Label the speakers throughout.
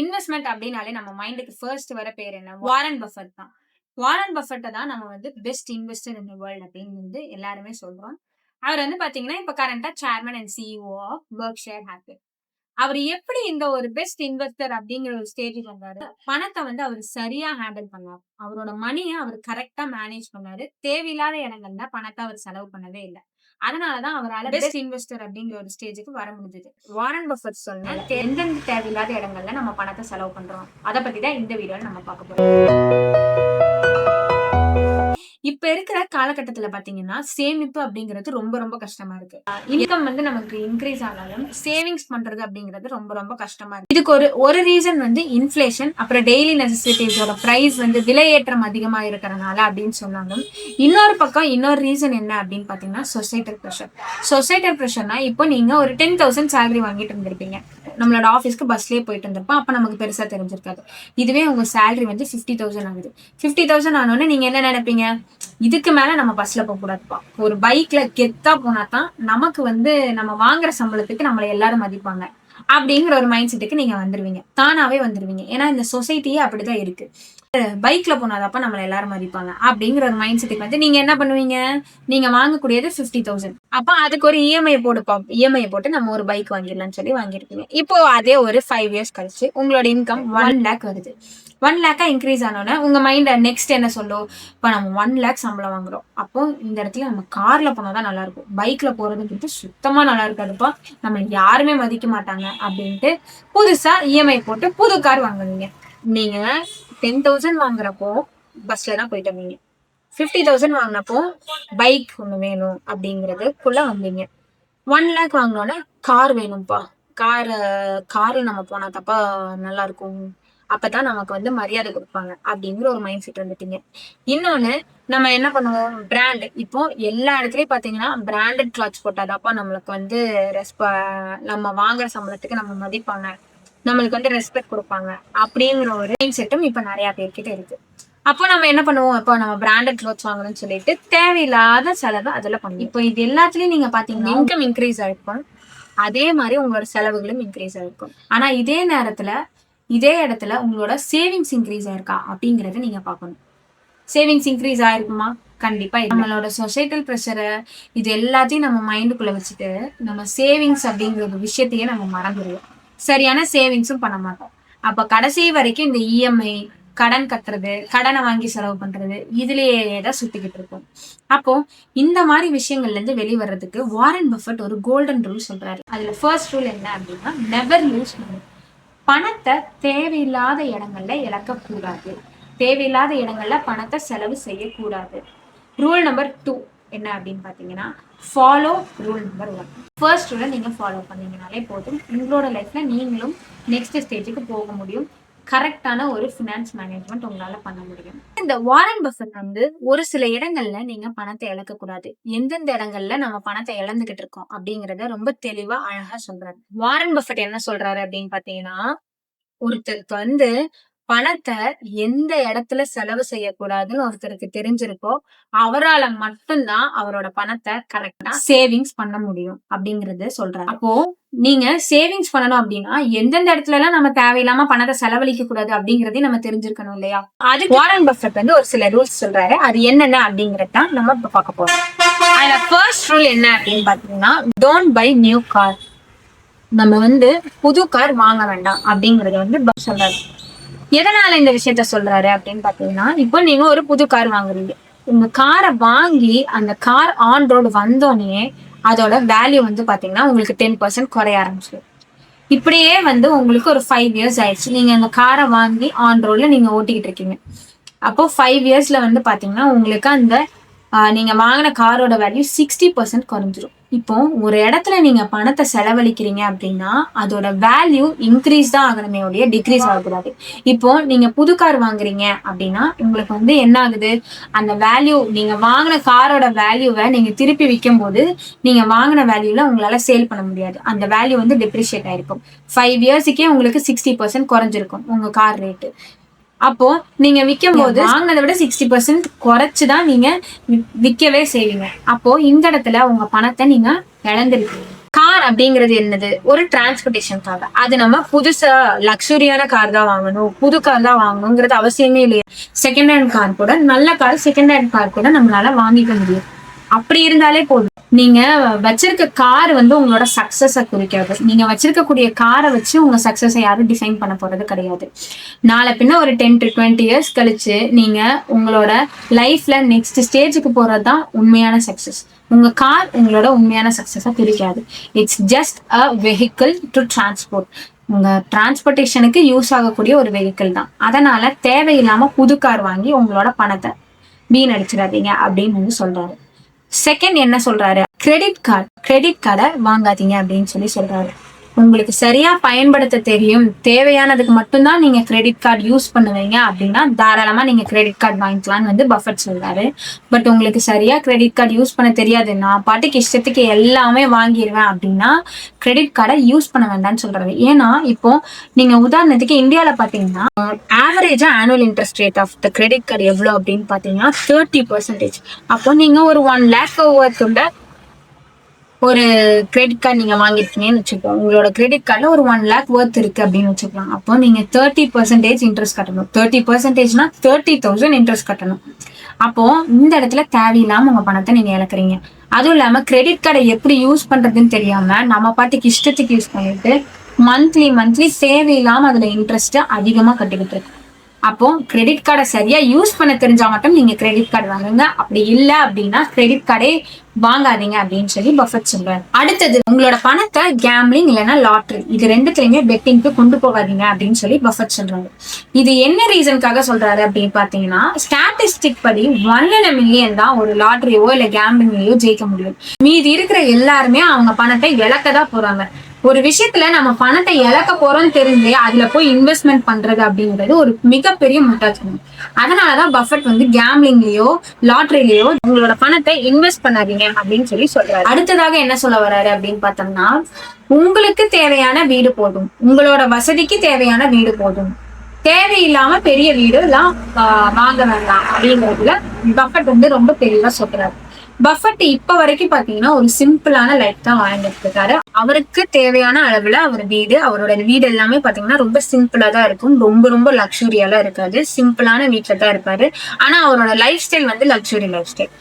Speaker 1: Investment அப்படின்னாலே நம்ம மைண்டுக்கு ஃபர்ஸ்ட் வர பேர் என்ன? வாரன் பஃபட் தான். வாரன் பஃபட்டை தான் நம்ம வந்து பெஸ்ட் இன்வெஸ்டர் இன் வேர்ல்ட் அப்படின்னு வந்து எல்லாருமே சொல்றோம். அவர் வந்து பாத்தீங்கன்னா இப்ப கரண்டா chairman and CEO of Berkshire happy அவர் எப்படி இந்த ஒரு பெஸ்ட் இன்வெஸ்டர் அப்படிங்கிற ஒரு ஸ்டேஜுக்கு வந்தாரு? பணத்தை வந்து அவர் சரியா ஹேண்டில் பண்ணார். அவரோட மணியை அவர் கரெக்டா மேனேஜ் பண்ணாரு. தேவையில்லாத இடங்கள்ல பணத்தை அவர் செலவு பண்ணவே இல்லை. அதனாலதான் அவரால் பெஸ்ட் இன்வெஸ்டர் அப்படிங்கிற ஒரு ஸ்டேஜுக்கு வர முடிஞ்சது. வாரன் பஃபட் சொன்ன எந்தெந்த தேவையில்லாத இடங்கள்ல நம்ம பணத்தை செலவு பண்றோம்? அதை பத்தி தான் இந்த வீடியோல நம்ம பார்க்க போறோம். இப்ப இருக்கிற காலகட்டத்துல பாத்தீங்கன்னா சேமிப்பு அப்படிங்கிறது ரொம்ப ரொம்ப கஷ்டமா இருக்கு. இன்கம் வந்து நமக்கு இன்க்ரீஸ் ஆனாலும் சேவிங்ஸ் பண்றது அப்படிங்கிறது ரொம்ப ரொம்ப கஷ்டமா இருக்கு. இதுக்கு ஒரு ஒரு ரீசன் வந்து இன்ஃபிளேஷன் அப்புறம் டெய்லி நெசசிட்டிஸோட பிரைஸ் வந்து விலையேற்றம் அதிகமா இருக்கிறனால அப்படின்னு சொன்னாலும் இன்னொரு பக்கம் இன்னொரு ரீசன் என்ன அப்படின்னு பாத்தீங்கன்னா சொசைட்டல் ப்ரெஷர் சொசைட்டல் ப்ரெஷர்னா இப்போ நீங்க ஒரு டென் தௌசண்ட் சேலரி வாங்கிட்டு இருந்திருப்பீங்க. நம்மளோட ஆஃபீஸ்க்கு பஸ்லயே போயிட்டு இருந்திருப்போம். அப்ப நமக்கு பெருசா தெரிஞ்சிருக்காது. இதுவே உங்க சேலரி வந்து ஃபிஃப்டி தௌசண்ட் ஆகுது. ஃபிஃப்டி தௌசண்ட் ஆனோடனே நீங்க என்ன நினைப்பீங்க? இதுக்கு மேல நம்ம பஸ்ல போக கூடாதுப்பா. ஒரு பைக்ல கெத்தா போனா தான் நமக்கு வந்து நம்ம வாங்குற சம்பளத்துக்கு நம்மளை எல்லாரும் மதிப்பாங்க. அப்படிங்கிற ஒரு மைண்ட் செட்டுக்கு நீங்க வந்துருவீங்க. தானாவே வந்துருவீங்க. ஏன்னா இந்த சொசைட்டியே அப்படிதான் இருக்கு. பைக்கில் போனாதப்ப நம்மளை எல்லாரும் மதிப்பாங்க. அப்படிங்கிற ஒரு மைண்ட் செட்டுக்கு வந்து நீங்கள் என்ன பண்ணுவீங்க? நீங்கள் வாங்கக்கூடியது ஃபிஃப்டி தௌசண்ட் அப்போ அதுக்கு ஒரு இஎம்ஐ போடுப்போம் இஎம்ஐ போட்டு நம்ம ஒரு பைக் வாங்கிடலாம்னு சொல்லி வாங்கியிருப்பீங்க இப்போ அதே ஒரு ஃபைவ் இயர்ஸ் கழிச்சு உங்களோட இன்கம் ஒன் லேக் வருது. ஒன் லேக்காக இன்க்ரீஸ் ஆனோடனே உங்கள் மைண்ட் நெக்ஸ்ட் என்ன சொல்லும்? இப்போ நம்ம ஒன் லேக் சம்பளம் வாங்குறோம். அப்போ இந்த இடத்துல நம்ம காரில் போனால் தான் நல்லாயிருக்கும் பைக்கில் போகிறது கிட்ட சுத்தமாக நல்லா இருக்காதுப்பா. நம்ம யாருமே மதிக்க மாட்டாங்க அப்படின்ட்டு புதுசாக இஎம்ஐ போட்டு புது கார் வாங்குவீங்க நீங்கள் டென் தௌசண்ட் வாங்குறப்போ பஸ்ல தான் போயிட்டு வந்தீங்க. ஃபிஃப்டி தௌசண்ட் வாங்கினப்போ பைக் ஒன்று வேணும் அப்படிங்கிறதுக்குள்ள வந்தீங்க. ஒன் லேக் வாங்கினோன்னே கார் வேணும்ப்பா கார் காரில் நம்ம போனா தப்பா நல்லா இருக்கும். அப்பதான் நமக்கு வந்து மரியாதை கொடுப்பாங்க அப்படிங்கிற ஒரு மைண்ட் செட் வந்துட்டீங்க. இன்னொன்னு நம்ம என்ன பண்ணுவோம்? பிராண்ட் இப்போ எல்லா இடத்துலயும் பாத்தீங்கன்னா பிராண்டட் கிளாத்ஸ் போட்டாதாப்பா நம்மளுக்கு வந்து ரெஸ்ப நம்ம வாங்குற சம்பளத்துக்கு நம்ம மதிப்பாங்க. நம்மளுக்கு வந்து ரெஸ்பெக்ட் கொடுப்பாங்க. அப்படிங்கிற ஒரு மைண்ட் செட்டும் இப்போ நிறைய பேர்கிட்ட இருக்கு. அப்போ நம்ம என்ன பண்ணுவோம்? இப்போ நம்ம பிராண்டட் க்ளோத்ஸ் வாங்கணும்னு சொல்லிட்டு தேவையில்லாத செலவு அதில் பண்ணுவோம். இப்போ இது எல்லாத்துலயும் நீங்க பாத்தீங்கன்னா இன்கம் இன்க்ரீஸ் ஆயிருக்கும். அதே மாதிரி உங்களோட செலவுகளும் இன்க்ரீஸ் ஆயிருக்கும். ஆனா இதே நேரத்துல இதே இடத்துல உங்களோட சேவிங்ஸ் இன்க்ரீஸ் ஆயிருக்கா? அப்படிங்கறத நீங்க பார்க்கணும். சேவிங்ஸ் இன்க்ரீஸ் ஆயிருக்குமா? கண்டிப்பா நம்மளோட சொசைட்டல் ப்ரெஷரை இது எல்லாத்தையும் நம்ம மைண்டுக்குள்ள வச்சுட்டு நம்ம சேவிங்ஸ் அப்படிங்கிற ஒரு விஷயத்தையே நம்ம மறந்துடுவோம் சரியான சேவிங்ஸும் பண்ண மாட்டோம். அப்ப கடைசி வரைக்கும் இந்த இஎம்ஐ கடன் கட்டுறது கடனை வாங்கி செலவு பண்றது இதுலயே தான் சுத்திக்கிட்டு இருக்கும். அப்போ இந்த மாதிரி விஷயங்கள்ல இருந்து வெளிவரதுக்கு வாரன் பஃபட் ஒரு கோல்டன் ரூல் சொல்றாரு. அதுல ஃபர்ஸ்ட் ரூல் என்ன அப்படின்னா நெவர் லூஸ் மணி பணத்தை தேவையில்லாத இடங்கள்ல இழக்கக்கூடாது. தேவையில்லாத இடங்கள்ல பணத்தை செலவு செய்யக்கூடாது. ரூல் நம்பர் டூ என்ன அப்படின்னு பார்த்தீங்கன்னா follow rule number one first ரூலை நீங்கள் ஃபாலோ பண்ணீங்கனாலே போதும். உங்களோட லைஃப்ல நீங்களும் நெக்ஸ்ட் ஸ்டேஜுக்கு போக முடியும். கரெக்டான ஒரு ஃபினான்ஸ் மேனேஜ்மெண்ட் உங்களால பண்ண முடியும். இந்த வாரன் பஃபட் வந்து ஒரு சில இடங்கள்ல நீங்க பணத்தை இழக்கக்கூடாது. எந்தெந்த இடங்கள்ல நம்ம பணத்தை இழந்துகிட்டு இருக்கோம் அப்படிங்கறத ரொம்ப தெளிவா அழகா சொல்றாரு. வாரன் பஃபட் என்ன சொல்றாரு அப்படின்னு பாத்தீங்கன்னா ஒருத்தருக்கு வந்து பணத்தை எந்த இடத்துல செலவு செய்யக்கூடாதுன்னு ஒருத்தருக்கு தெரிஞ்சிருக்கோ அவரால மட்டும்தான் அவரோட பணத்தை கரெக்டா சேவிங்ஸ் பண்ண முடியும் அப்படிங்கறது சொல்றாரு. அப்போ நீங்க சேவிங்ஸ் பண்ணணும் அப்படின்னா எந்தெந்த இடத்துல எல்லாம் நம்ம தேவையில்லாம பணத்தை செலவழிக்க கூடாது அப்படிங்கறதையும் நம்ம தெரிஞ்சிருக்கணும் இல்லையா? அது வாரன் பஃபட் வந்து ஒரு சில ரூல்ஸ் சொல்றாரு. அது என்னென்ன அப்படிங்கறத நம்ம இப்ப பார்க்க போறோம். அதுல ஃபர்ஸ்ட் ரூல் என்ன அப்படின்னு பாத்தீங்கன்னா டோன்ட் பை நியூ கார் நம்ம வந்து புது கார் வாங்க வேண்டாம் அப்படிங்கறது வந்து சொல்றாரு. எதனால இந்த விஷயத்த சொல்றாரு அப்படின்னு பாத்தீங்கன்னா இப்போ நீங்க ஒரு புது கார் வாங்குறீங்க. உங்க காரை வாங்கி அந்த கார் ஆன் ரோடு வந்தோடனே அதோட வேல்யூ வந்து பாத்தீங்கன்னா உங்களுக்கு டென் பர்சன்ட் குறைய ஆரம்பிச்சிடும். இப்படியே வந்து உங்களுக்கு ஒரு ஃபைவ் இயர்ஸ் ஆயிடுச்சு. நீங்க அந்த காரை வாங்கி ஆன் ரோட்ல நீங்க ஓட்டிக்கிட்டு இருக்கீங்க. அப்போ ஃபைவ் இயர்ஸ்ல வந்து பாத்தீங்கன்னா உங்களுக்கு அந்த நீங்க வாங்கின காரோட வேல்யூ சிக்ஸ்டி பர்சன்ட் குறைஞ்சிரும். இப்போ ஒரு இடத்துல நீங்க பணத்தை செலவழிக்கிறீங்க அப்படின்னா அதோட வேல்யூ இன்க்ரீஸ் தான் ஆகணுமே ஒழிய டிக்ரீஸ் ஆகக்கூடாது. இப்போ நீங்க புது கார் வாங்குறீங்க அப்படின்னா உங்களுக்கு வந்து என்ன ஆகுது? அந்த வேல்யூ நீங்க வாங்கின காரோட வேல்யூவை நீங்க திருப்பி விற்கும் போது நீங்க வாங்கின வேல்யூல உங்களால சேல் பண்ண முடியாது. அந்த வேல்யூ வந்து டிப்ரிஷியேட் ஆயிருக்கும். ஃபைவ் இயர்ஸுக்கே உங்களுக்கு சிக்ஸ்டி பர்சன்ட் குறைஞ்சிருக்கும் உங்க கார் ரேட்டு அப்போ நீங்க விற்கும் போது வாங்கினதை விட சிக்ஸ்டி பர்சன்ட் குறைச்சுதான் நீங்க வி- விற்கவே செய்வீங்க. அப்போ இந்த இடத்துல உங்க பணத்தை நீங்க இழந்திருக்கீங்க. காரை அப்படிங்கிறது என்னது? ஒரு டிரான்ஸ்போர்டேஷனுக்காக அது நம்ம புதுசா லக்ஸுரியான கார் தான் வாங்கணும். புது கார் தான் வாங்கணுங்கிறது அவசியமே இல்லையா. செகண்ட் ஹேண்ட் கார் கூட நல்ல கார் செகண்ட் ஹேண்ட் கார் கூட நம்மளால வாங்கிக்க முடியும். அப்படி இருந்தாலே போதும். நீங்க வச்சிருக்க கார் வந்து உங்களோட சக்சஸ குறிக்காது. நீங்க வச்சிருக்கக்கூடிய காரை வச்சு உங்க சக்சஸை யாரும் டிசைன் பண்ண போறது கிடையாது. நாளை பின்ன ஒரு டென் டு டுவெண்ட்டி இயர்ஸ் கழிச்சு நீங்க உங்களோட லைஃப்ல நெக்ஸ்ட் ஸ்டேஜுக்கு போறது தான் உண்மையான சக்சஸ் உங்க கார் உங்களோட உண்மையான சக்சஸை குறிக்காது. It's just a vehicle to transport உங்க டிரான்ஸ்போர்ட்டேஷனுக்கு யூஸ் ஆகக்கூடிய ஒரு வெஹிக்கிள் தான். அதனால தேவையில்லாம புது கார் வாங்கி உங்களோட பணத்தை வீணடிச்சிடாதீங்க அப்படின்னு வந்து சொல்றாரு. செகண்ட் என்ன சொல்றாரு? கிரெடிட் கார்டு கிரெடிட் கார்டை வாங்காதீங்க அப்படின்னு சொல்லி சொல்றாரு. உங்களுக்கு சரியா பயன்படுத்த தெரியும் தேவையானதுக்கு மட்டும்தான் நீங்க கிரெடிட் கார்டு யூஸ் பண்ணுவீங்க அப்படின்னா தாராளமா நீங்க கிரெடிட் கார்டு வாங்கிக்கலாம்னு வந்து பஃபட் சொல்றாரு. பட் உங்களுக்கு சரியா கிரெடிட் கார்டு யூஸ் பண்ண தெரியாது. நான் பாட்டுக்கு இஷ்டத்துக்கு எல்லாமே வாங்கிடுவேன் அப்படின்னா கிரெடிட் கார்டை யூஸ் பண்ண வேண்டாம்னு சொல்றாரு. ஏன்னா இப்போ நீங்க உதாரணத்துக்கு இந்தியாவில பாத்தீங்கன்னா ஆவரேஜா annual interest rate of the credit card எவ்வளவு அப்படின்னு பாத்தீங்கன்னா தேர்ட்டி பர்சன்டேஜ் அப்போ நீங்க ஒரு ஒன் லேக் ஒர்த்தோட ஒரு கிரெடிட் கார்டு நீங்க வாங்கிருக்கீங்கன்னு வச்சுக்கோங்க. உங்களோட கிரெடிட் கார்டில் ஒரு ஒன் லேக் ஒர்த் இருக்கு அப்படின்னு வச்சுக்கலாம். அப்போ நீங்க தேர்ட்டி பர்சன்டேஜ் இன்ட்ரெஸ்ட் கட்டணும். தேர்ட்டி பர்சன்டேஜ்னா தேர்ட்டி தௌசண்ட் இன்ட்ரெஸ்ட் கட்டணும். அப்போ இந்த இடத்துல தேவையில்லாம உங்க பணத்தை நீங்க இழக்கிறீங்க. அதுவும் இல்லாம கிரெடிட் கார்டை எப்படி யூஸ் பண்றதுன்னு தெரியாம நம்ம பாட்டுக்கு இஷ்டத்துக்கு யூஸ் பண்ணிட்டு மந்த்லி மந்த்லி தேவையில்லாம அதுல இன்ட்ரெஸ்ட் அதிகமா கட்டிக்கிட்டு இருக்கு அப்போ கிரெடிட் கார்டை சரியா யூஸ் பண்ண தெரிஞ்சா மட்டும் நீங்க கிரெடிட் கார்டு வாங்குங்க. அப்படி இல்லை அப்படின்னா கிரெடிட் கார்டே வாங்காதீங்க அப்படின்னு சொல்லி பஃபட் சொல்றாரு. அடுத்தது உங்களோட பணத்தை கேம்லிங் இல்லைன்னா லாட்ரி இது ரெண்டுத்துலயுமே பெட்டிங்க்கு கொண்டு போகாதீங்க அப்படின்னு சொல்லி பஃபட் சொல்றாரு. இது என்ன ரீசனுக்காக சொல்றாரு அப்படின்னு பாத்தீங்கன்னா ஸ்டாட்டிஸ்டிக் படி ஒன் மில்லியன் தான் ஒரு லாட்ரியோ இல்ல கேம்லிங்லயோ ஜெயிக்க முடியும். மீதி இருக்கிற எல்லாருமே அவங்க பணத்தை இழக்க தான் போறாங்க ஒரு விஷயத்துல நம்ம பணத்தை இழக்க போறோம்னு தெரிஞ்சு அதுல போய் இன்வெஸ்ட்மெண்ட் பண்றது அப்படிங்கிறது ஒரு மிகப்பெரிய முட்டாள்தனம் அதனாலதான் பஃபட் வந்து கேம்லிங்லயோ லாட்ரிலயோ உங்களோட பணத்தை இன்வெஸ்ட் பண்ணாதீங்க அப்படின்னு சொல்லி சொல்றாரு. அடுத்ததாக என்ன சொல்ல வர்றாரு அப்படின்னு பார்த்தோம்னா உங்களுக்கு தேவையான வீடு போதும். உங்களோட வசதிக்கு தேவையான வீடு போதும். தேவையில்லாம பெரிய வீடு எல்லாம் வாங்க வேண்டாம் அப்படிங்கிறதுல பஃபட் வந்து ரொம்ப தெளிவா சொல்றாரு. பஃபட் இப்ப வரைக்கும் பாத்தீங்கன்னா ஒரு சிம்பிளான லைஃப் தான் வாழ்ந்துட்டு இருக்காரு அவருக்கு தேவையான அளவுல அவர் வீடு அவரோட வீடு எல்லாமே பாத்தீங்கன்னா ரொம்ப சிம்பிளா தான் இருக்கும். ரொம்ப ரொம்ப லக்ஸுரியாலாம் இருக்காது. சிம்பிளான வீட்டில தான் இருப்பாரு. ஆனா அவரோட லைஃப் ஸ்டைல் வந்து லக்ஸுரி லைஃப் ஸ்டைல்.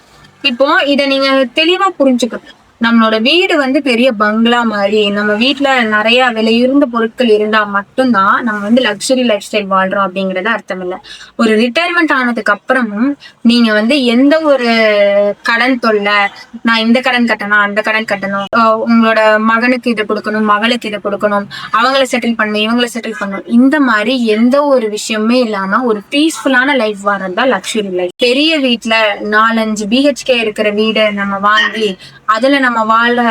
Speaker 1: இப்போ இதை நீங்க தெளிவா புரிஞ்சுக்கணும். நம்மளோட வீடு வந்து பெரிய பங்களா மாதிரி நம்ம வீட்டுல நிறைய விலையுர்ந்த பொருட்கள் இருந்தா மட்டும்தான் நம்ம வந்து லக்ஸுரி லைஃப் ஸ்டைல் வாழ்றோம் அப்படிங்கறது அர்த்தம் இல்ல. ஒரு ரிட்டையர்மெண்ட் ஆனதுக்கு அப்புறமும் நீங்க வந்து எந்த ஒரு கடன் தொல்லை நான் இந்த கடன் கட்டணும் அந்த கடன் கட்டணும் உங்களோட மகனுக்கு இதை கொடுக்கணும் மகளுக்கு இதை கொடுக்கணும் அவங்கள செட்டில் பண்ணணும் இவங்கள செட்டில் பண்ணணும் இந்த மாதிரி எந்த ஒரு விஷயமே இல்லாம ஒரு பீஸ்ஃபுல்லான லைஃப் வாழ்றதா லக்ஸுரி லைஃப் பெரிய வீட்ல நாலஞ்சு பிஹெச்கே இருக்கிற வீடை நம்ம வாங்கி அதுல நம்ம வாழ்ற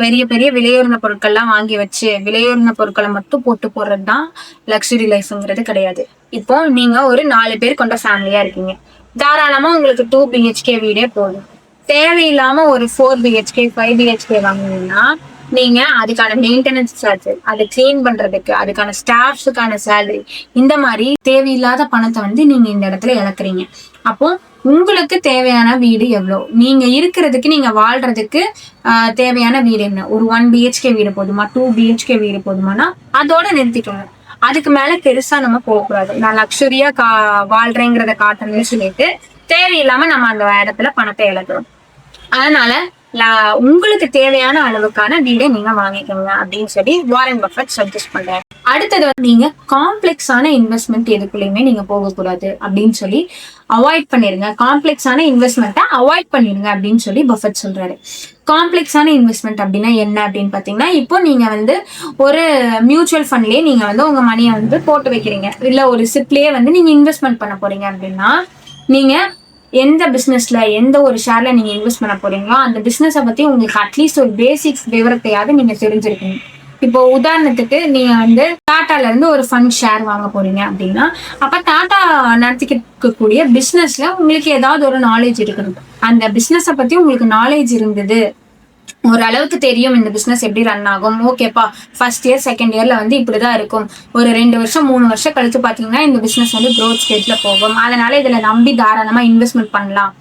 Speaker 1: பெரிய பெரிய விலையுறந்த பொருட்கள்லாம் வாங்கி வச்சு விலையுறந்த பொருட்களை மட்டும் போட்டு போடுறது தான் லக்ஸுரி லைஃப்ங்கிறது கிடையாது. இப்போ நீங்க ஒரு நாலு பேர் கொண்ட ஃபேமிலியா இருக்கீங்க. தாராளமா உங்களுக்கு டூ பிஹெச்கே வீடே போதும். தேவையில்லாம ஒரு ஃபோர் பிஹெச்கே ஃபைவ் பிஹெச்கே வாங்கினீங்கன்னா நீங்க அதுக்கான மெயின்டெனன்ஸ் சார்ஜ் அதை க்ளீன் பண்றதுக்கு அதுக்கான ஸ்டாஃப்ஸுக்கான சேலரி இந்த மாதிரி தேவையில்லாத பணத்தை வந்து நீங்க இந்த இடத்துல இழக்கிறீங்க. அப்போ உங்களுக்கு தேவையான வீடு எவ்வளோ? நீங்க இருக்கிறதுக்கு நீங்க வாழ்றதுக்கு ஆஹ், தேவையான வீடு என்ன? ஒரு ஒன் பிஹெச்கே வீடு போதுமா? டூ பிஹெச்கே வீடு போதுமானா அதோட நிறுத்திக்கோங்க அதுக்கு மேல பெருசா நம்ம போகக்கூடாது. நான் லக்ஸுரியா கா வாழ்றேங்கிறத காட்டணும்னு சொல்லிட்டு தேவையில்லாம நம்ம அந்த இடத்துல பணத்தை இழக்கிறோம். அதனால உங்களுக்கு தேவையான அளவுக்கான வீடை நீங்க வாங்கிக்கோங்க அப்படின்னு சொல்லி வாரன் பஃபட் சஜஸ்ட் பண்றாரு. அடுத்தது வந்து நீங்க காம்ப்ளெக்ஸான இன்வெஸ்ட்மெண்ட் எதுக்குள்ளயுமே நீங்க போகக்கூடாது அப்படின்னு சொல்லி அவாய்ட் பண்ணிருங்க. காம்ப்ளெக்ஸான இன்வெஸ்ட்மெண்ட்டை அவாய்ட் பண்ணிருங்க அப்படின்னு சொல்லி பஃபட் சொல்றாரு. காம்ப்ளெக்ஸான இன்வெஸ்ட்மெண்ட் அப்படின்னா என்ன அப்படின்னு பாத்தீங்கன்னா இப்போ நீங்க வந்து ஒரு மியூச்சுவல் ஃபண்ட்லயே நீங்க வந்து உங்க மணியை வந்து போட்டு வைக்கிறீங்க. இல்ல ஒரு சிப்லயே வந்து நீங்க இன்வெஸ்ட்மெண்ட் பண்ண போறீங்க அப்படின்னா நீங்க எந்த பிஸ்னஸ்ல எந்த ஒரு ஷேர்ல நீங்க இன்வெஸ்ட் பண்ண போறீங்களோ அந்த பிஸ்னஸை பத்தி உங்களுக்கு அட்லீஸ்ட் ஒரு பேசிக்ஸ் விவரத்தையாவது நீங்க தெரிஞ்சிருக்கணும். இப்போ உதாரணத்துக்கு நீங்க வந்து டாட்டால இருந்து ஒரு ஃபண்ட் ஷேர் வாங்க போறீங்க அப்படின்னா அப்ப டாடா நடத்திக்கக்கூடிய பிசினஸ்ல உங்களுக்கு ஏதாவது ஒரு நாலேஜ் இருக்கணும். அந்த பிசினஸை பத்தி உங்களுக்கு நாலேஜ் இருந்தது ஓரளவுக்கு தெரியும் இந்த பிஸ்னஸ் எப்படி ரன் ஆகும். ஓகேப்பா ஃபர்ஸ்ட் இயர் செகண்ட் இயர்ல வந்து இப்படிதான் இருக்கும். ஒரு ரெண்டு வருஷம் மூணு வருஷம் கழிச்சு பாத்தீங்கன்னா இந்த பிஸ்னஸ் வந்து க்ரோத் ஸ்டேட்டில் போகும். அதனால இதுல நம்பி தாராளமா இன்வெஸ்ட்மெண்ட் பண்ணலாம்.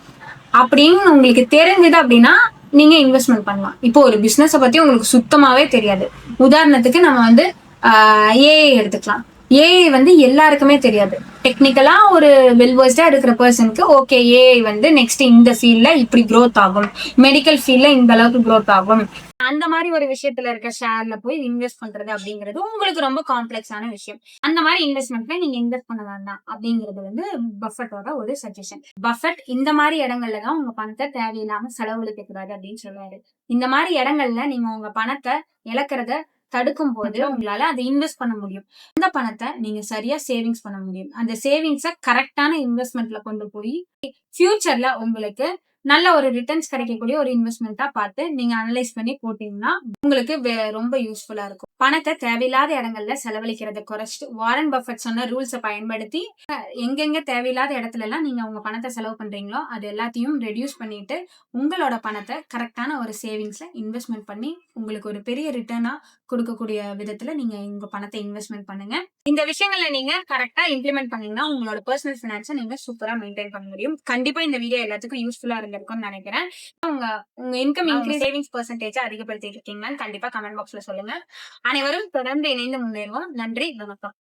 Speaker 1: அப்படின்னு உங்களுக்கு தெரிஞ்சது அப்படின்னா நீங்க இன்வெஸ்ட்மெண்ட் பண்ணலாம். இப்போ ஒரு பிஸ்னஸை பத்தி உங்களுக்கு சுத்தமாவே தெரியாது. உதாரணத்துக்கு நம்ம வந்து ஏஐ எடுத்துக்கலாம். ஏஐ வந்து எல்லாருக்குமே தெரியாது. டெக்னிக்கலா ஒரு வெல்வர்ஸ்டா இருக்கிற பர்சனுக்கு ஓகே ஏஐ வந்து நெக்ஸ்ட் இந்த ஃபீல்ட்ல இப்படி க்ரோத் ஆகும். மெடிக்கல் ஃபீல்ட்ல இந்த அளவுக்கு க்ரோத் ஆகும். அந்த மாதிரி ஒரு விஷயத்துல இருக்க ஷேர்ல போய் இன்வெஸ்ட் பண்றது அப்படிங்கிறது உங்களுக்கு ரொம்ப காம்ப்ளெக்ஸான விஷயம். அந்த மாதிரி இன்வெஸ்ட்மெண்ட்ல நீங்க இன்வெஸ்ட் பண்ண வேண்டாம் அப்படிங்கிறது வந்து பஃபட்டோட ஒரு சஜஷன் பஃபட் இந்த மாதிரி இடங்கள்ல தான் உங்க பணத்தை தேவையில்லாம செலவழிக்க கூடாது அப்படின்னு சொல்லுவாரு. இந்த மாதிரி இடங்கள்ல நீங்க உங்க பணத்தை இழக்கிறத தடுக்கும் போது உங்களால அதை இன்வெஸ்ட் பண்ண முடியும். அந்த பணத்தை நீங்க சரியா சேவிங்ஸ் பண்ண முடியும். அந்த சேவிங்ஸ கரெக்டான இன்வெஸ்ட்மெண்ட்ல கொண்டு போய் ஃபியூச்சர்ல உங்களுக்கு நல்ல ஒரு ரிட்டர்ன்ஸ் கிடைக்கக்கூடிய ஒரு இன்வெஸ்ட்மெண்ட்டா பார்த்து நீங்க அனலைஸ் பண்ணி போட்டீங்கன்னா உங்களுக்கு வே- ரொம்ப யூஸ்ஃபுல்லா இருக்கும். பணத்தை தேவையில்லாத இடங்கள்ல செலவழிக்கிறத. குறைச்சிட்டு வாரன் பஃபட் சொன்ன ரூல்ஸை பயன்படுத்தி எங்கெங்க தேவையில்லாத இடத்துல எல்லாம் நீங்க உங்க பணத்தை செலவு பண்றீங்களோ அது எல்லாத்தையும் ரெடியூஸ் பண்ணிட்டு உங்களோட பணத்தை கரெக்டான ஒரு சேவிங்ஸ்ல இன்வெஸ்ட்மெண்ட் பண்ணி உங்களுக்கு ஒரு பெரிய ரிட்டர்னா கொடுக்கக்கூடிய விதத்துல நீங்க உங்க பணத்தை இன்வெஸ்ட்மெண்ட் பண்ணுங்க. இந்த விஷயங்களை நீங்க கரெக்டா இம்ப்ளிமெண்ட் பண்ணீங்கன்னா உங்களோட பர்சனல் பினான்ஸை நீங்க சூப்பரா மெயின்டைன் பண்ண முடியும். கண்டிப்பா இந்த வீடியோ எல்லாத்துக்கும் யூஸ்ஃபுல்லா இருந்திருக்கும்னு நினைக்கிறேன். உங்க உங்க இன்கம் இன்க்ரீஸ் சேவிங்ஸ் பர்சன்டேஜ் அதிகப்படுத்திட்டு இருக்கீங்கன்னு கண்டிப்பா கமெண்ட் பாக்ஸ்ல சொல்லுங்க. அனைவரும் தொடர்ந்து இணைந்து முன்னேறுவோம். நன்றி வணக்கம்.